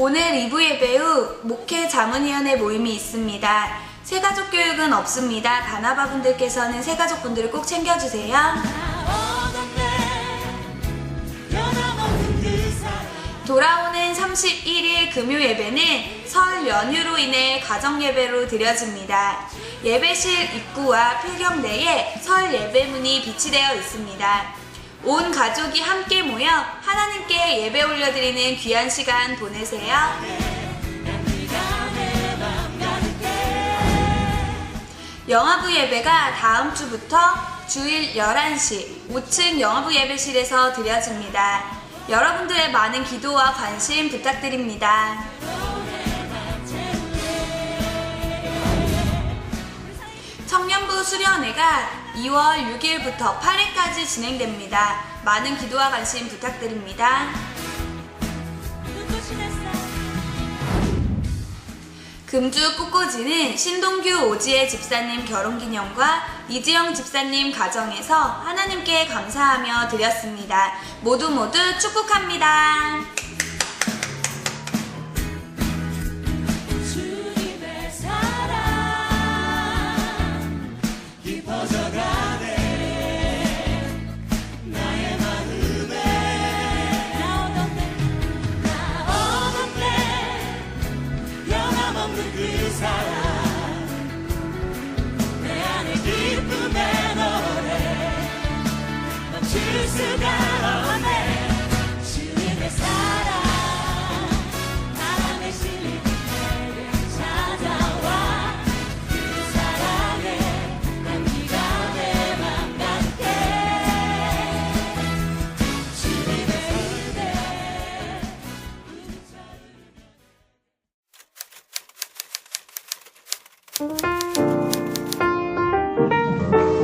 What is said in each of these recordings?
오늘 2부 예배 후 목회 자문위원회 모임이 있습니다. 새가족 교육은 없습니다. 다나바분들께서는 새가족분들을 꼭 챙겨주세요. 돌아오는 31일 금요 예배는 설 연휴로 인해 가정 예배로 드려집니다. 예배실 입구와 필경대에 설 예배문이 비치되어 있습니다. 온 가족이 함께 모여 하나님께 예배 올려드리는 귀한 시간 보내세요. 영화부 예배가 다음 주부터 주일 11시 5층 영화부 예배실에서 드려집니다. 여러분들의 많은 기도와 관심 부탁드립니다. 청년부 수련회가 2월 6일부터 8일까지 진행됩니다. 많은 기도와 관심 부탁드립니다. 금주 꽃꽂이는 신동규 오지혜 집사님 결혼기념과 이지영 집사님 가정에서 하나님께 감사하며 드렸습니다. 모두 모두 축복합니다. 변함없는 그 사랑. 내 안에 기쁨의 노래 멈출 수가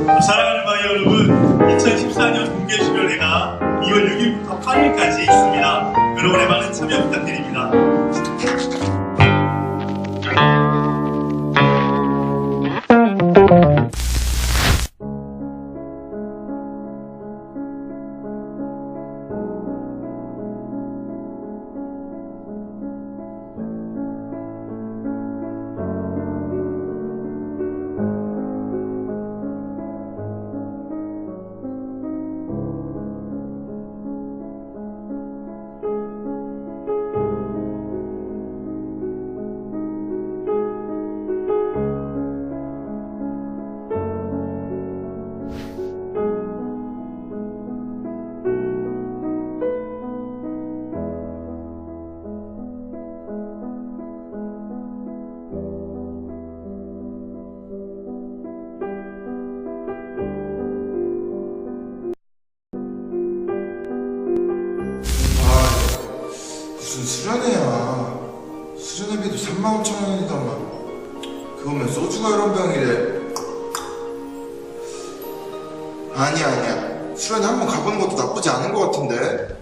사랑하는 바이 여러분, 2014년 공개수련회가 2월 6일부터 8일까지 있습니다. 여러분의 많은 참여 부탁드립니다. 무슨 수련회야. 수련회비도 3만 5천 원이더만. 그거면 소주가 여러 병이래. 아니야, 아니야. 수련회 한번 가보는 것도 나쁘지 않은 것 같은데.